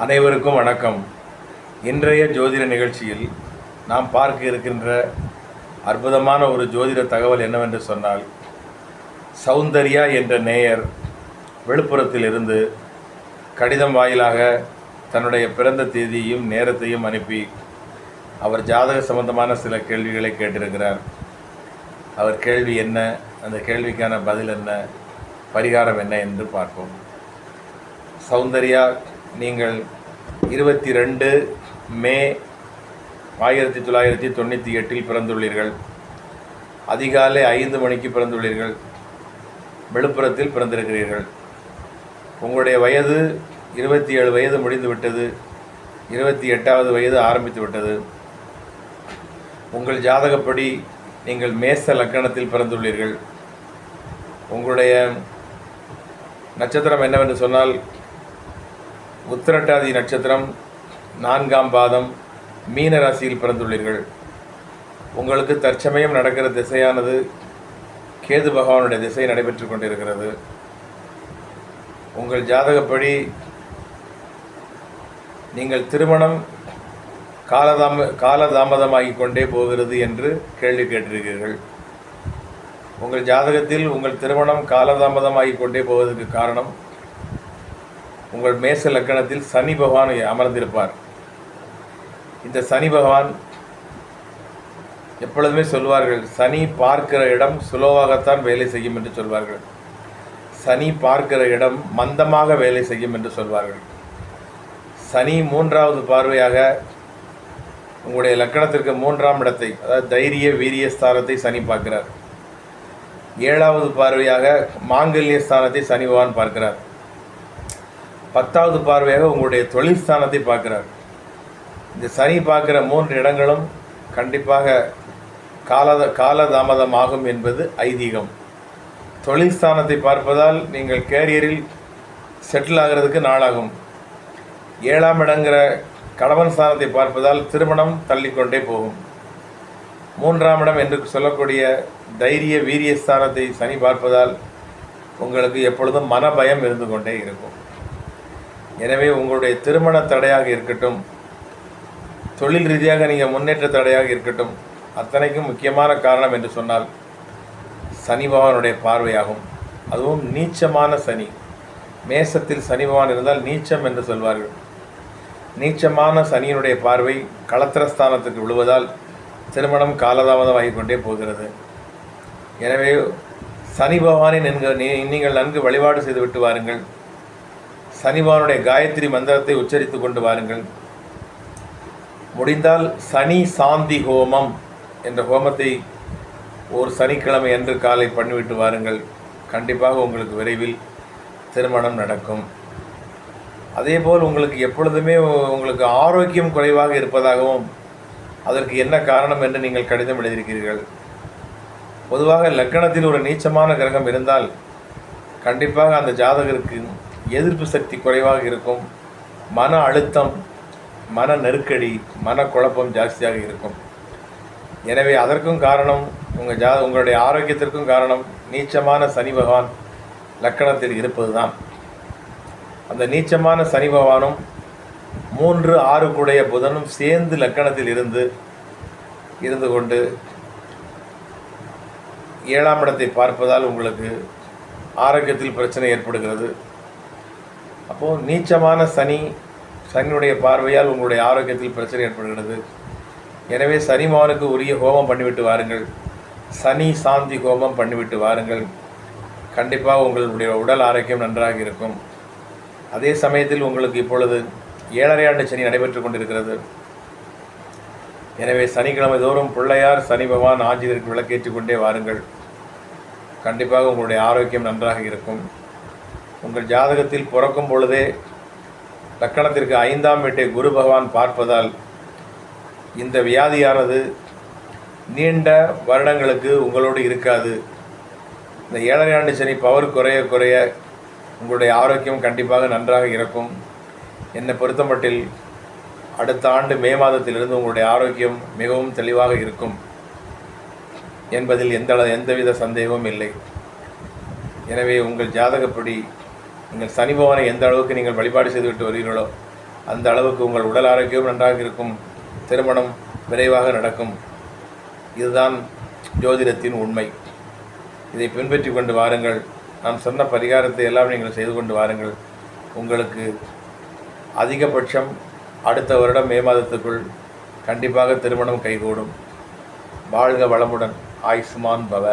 அனைவருக்கும் வணக்கம். இன்றைய ஜோதிட நிகழ்ச்சியில் நாம் பார்க்க இருக்கின்ற அற்புதமான ஒரு ஜோதிட தகவல் என்னவென்று சொன்னால் சௌந்தர்யா என்ற நேயர் விழுப்புரத்திலிருந்து கடிதம் வாயிலாக தன்னுடைய பிறந்த தேதியையும் நேரத்தையும் அனுப்பி அவர் ஜாதக சம்பந்தமான சில கேள்விகளை கேட்டிருக்கிறார். அவர் கேள்வி என்ன? அந்த கேள்விக்கான பதில் என்ன? பரிகாரம் என்ன என்று பார்ப்போம். சௌந்தர்யா நீங்கள் இருபத்தி ரெண்டு மே ஆயிரத்தி தொள்ளாயிரத்தி தொண்ணூற்றி எட்டில் பிறந்துள்ளீர்கள். அதிகாலை ஐந்து மணிக்கு பிறந்துள்ளீர்கள். விழுப்புரத்தில் பிறந்திருக்கிறீர்கள். உங்களுடைய வயது இருபத்தி ஏழு வயது முடிந்துவிட்டது. இருபத்தி எட்டாவது வயது ஆரம்பித்து விட்டது உங்கள் ஜாதகப்படி நீங்கள் மேச லக்கணத்தில் பிறந்துள்ளீர்கள். உங்களுடைய நட்சத்திரம் என்னவென்று சொன்னால் உத்திரட்டாதி நட்சத்திரம் நான்காம் பாதம் மீன ராசியில் பிறந்துள்ளீர்கள். உங்களுக்கு தற்சமயம் நடக்கிற திசையானது கேது பகவானுடைய திசை நடைபெற்று கொண்டிருக்கிறது. உங்கள் ஜாதகப்படி நீங்கள் திருமணம் காலதாம காலதாமதமாகிக் கொண்டே போகிறது என்று கேள்வி கேட்டிருக்கிறீர்கள். உங்கள் ஜாதகத்தில் உங்கள் திருமணம் காலதாமதமாகிக் கொண்டே போவதற்கு காரணம் உங்கள் மேச லக்கணத்தில் சனி பகவான் அமர்ந்திருப்பார். இந்த சனி பகவான் எப்பொழுதுமே சொல்வார்கள் சனி பார்க்கிற இடம் சுலோவாகத்தான் வேலை செய்யும் என்று சொல்வார்கள். சனி பார்க்கிற இடம் மந்தமாக வேலை செய்யும் என்று சொல்வார்கள். சனி மூன்றாவது பார்வையாக உங்களுடைய லக்கணத்திற்கு மூன்றாம் இடத்தை அதாவது தைரிய வீரிய ஸ்தானத்தை சனி பார்க்கிறார். ஏழாவது பார்வையாக மாங்கல்ய ஸ்தானத்தை சனி பகவான் பார்க்கிறார். பத்தாவது பார்வையாக உங்களுடைய தொழில் ஸ்தானத்தை பார்க்கிறார். இந்த சனி பார்க்குற மூன்று இடங்களும் கண்டிப்பாக காலத காலதாமதம் ஆகும் என்பது ஐதீகம். தொழில் ஸ்தானத்தை பார்ப்பதால் நீங்கள் கேரியரில் செட்டில் ஆகிறதுக்கு நாளாகும். ஏழாம் இடங்கிற கடவன் ஸ்தானத்தை பார்ப்பதால் திருமணம் தள்ளிக்கொண்டே போகும். மூன்றாம் இடம் என்று சொல்லக்கூடிய தைரிய வீரிய ஸ்தானத்தை சனி பார்ப்பதால் உங்களுக்கு எப்பொழுதும் மனபயம் இருந்து கொண்டே இருக்கும். எனவே உங்களுடைய திருமண தடையாக இருக்கட்டும் தொழில் ரீதியாக நீங்கள் முன்னேற்ற தடையாக இருக்கட்டும் அத்தனைக்கும் முக்கியமான காரணம் என்று சொன்னால் சனி பகவானுடைய பார்வையாகும். அதுவும் நீச்சமான சனி. மேசத்தில் சனி பகவான் இருந்தால் நீச்சம் என்று சொல்வார்கள். நீச்சமான சனியினுடைய பார்வை களத்திரஸ்தானத்துக்கு விழுவதால் திருமணம் காலதாமதமாகி கொண்டே போகிறது. எனவே சனி பகவானை நன்கு நீங்கள் நன்கு வழிபாடு செய்துவிட்டு வாருங்கள். சனிவானுடைய காயத்ரி மந்திரத்தை உச்சரித்து கொண்டு வாருங்கள். முடிந்தால் சனி சாந்தி ஹோமம் என்ற ஹோமத்தை ஒரு சனிக்கிழமை என்று காலை பண்ணிவிட்டு வாருங்கள். கண்டிப்பாக உங்களுக்கு விரைவில் திருமணம் நடக்கும். அதேபோல் உங்களுக்கு எப்பொழுதுமே உங்களுக்கு ஆரோக்கியம் குறைவாக இருப்பதாகவும் அதற்கு என்ன காரணம் என்று நீங்கள் கடிதம் எழுதியிருக்கிறீர்கள். பொதுவாக லக்கணத்தில் ஒரு நீச்சமான கிரகம் இருந்தால் கண்டிப்பாக அந்த ஜாதகருக்கு எதிர்ப்பு சக்தி குறைவாக இருக்கும். மன அழுத்தம் மன நெருக்கடி மனக்குழப்பம் ஜாஸ்தியாக இருக்கும். எனவே அதற்கும் காரணம் உங்கள் ஜா உங்களுடைய ஆரோக்கியத்திற்கும் காரணம் நீச்சமான சனி பகவான் லக்கணத்தில் இருப்பது தான் அந்த நீச்சமான சனி பகவானும் மூன்று ஆறு கூடைய புதனும் சேர்ந்து லக்கணத்தில் இருந்து இருந்து கொண்டு ஏழாம் இடத்தை பார்ப்பதால் உங்களுக்கு ஆரோக்கியத்தில் பிரச்சனை ஏற்படுகிறது. அப்போது நீச்சமான சனி சனியுடைய பார்வையால் உங்களுடைய ஆரோக்கியத்தில் பிரச்சனை ஏற்படுகிறது. எனவே சனிமானுக்கு உரிய ஹோமம் பண்ணிவிட்டு வாருங்கள். சனி சாந்தி ஹோமம் பண்ணிவிட்டு வாருங்கள். கண்டிப்பாக உங்களுடைய உடல் ஆரோக்கியம் நன்றாக இருக்கும். அதே சமயத்தில் உங்களுக்கு இப்பொழுது ஏழரை ஆண்டு சனி நடைபெற்று கொண்டிருக்கிறது. எனவே சனிக்கிழமை தோறும் பிள்ளையார் சனி பகவான் ஆஞ்சநேயருக்கு விளக்கேற்றி கொண்டே வாருங்கள். கண்டிப்பாக உங்களுடைய ஆரோக்கியம் நன்றாக இருக்கும். உங்கள் ஜாதகத்தில் பிறக்கும் பொழுதே லக்கணத்திற்கு ஐந்தாம் வீட்டை குரு பகவான் பார்ப்பதால் இந்த வியாதியானது நீண்ட வருடங்களுக்கு உங்களோடு இருக்காது. இந்த ஏழரை ஆண்டு சனி பவர் குறைய குறைய உங்களுடைய ஆரோக்கியம் கண்டிப்பாக நன்றாக இருக்கும். என்னை பொறுத்தமட்டில் அடுத்த ஆண்டு மே மாதத்திலிருந்து உங்களுடைய ஆரோக்கியம் மிகவும் தெளிவாக இருக்கும் என்பதில் எந்த எந்தவித சந்தேகமும் இல்லை. எனவே உங்கள் ஜாதகப்படி நீங்கள் சனி பகவானை எந்த அளவுக்கு நீங்கள் வழிபாடு செய்துவிட்டு வருகிறீர்களோ அந்த அளவுக்கு உங்கள் உடல் ஆரோக்கியம் நன்றாக இருக்கும். திருமணம் விரைவாக நடக்கும். இதுதான் ஜோதிடத்தின் உண்மை. இதை பின்பற்றி கொண்டு வாருங்கள். நான் சொன்ன பரிகாரத்தை எல்லாம் நீங்கள் செய்து கொண்டு வாருங்கள். உங்களுக்கு அதிகபட்சம் அடுத்த வருடம் மே மாதத்துக்குள் கண்டிப்பாக திருமணம் கைகூடும். வாழ்க வளமுடன். ஆயுஷ்மான் பவ.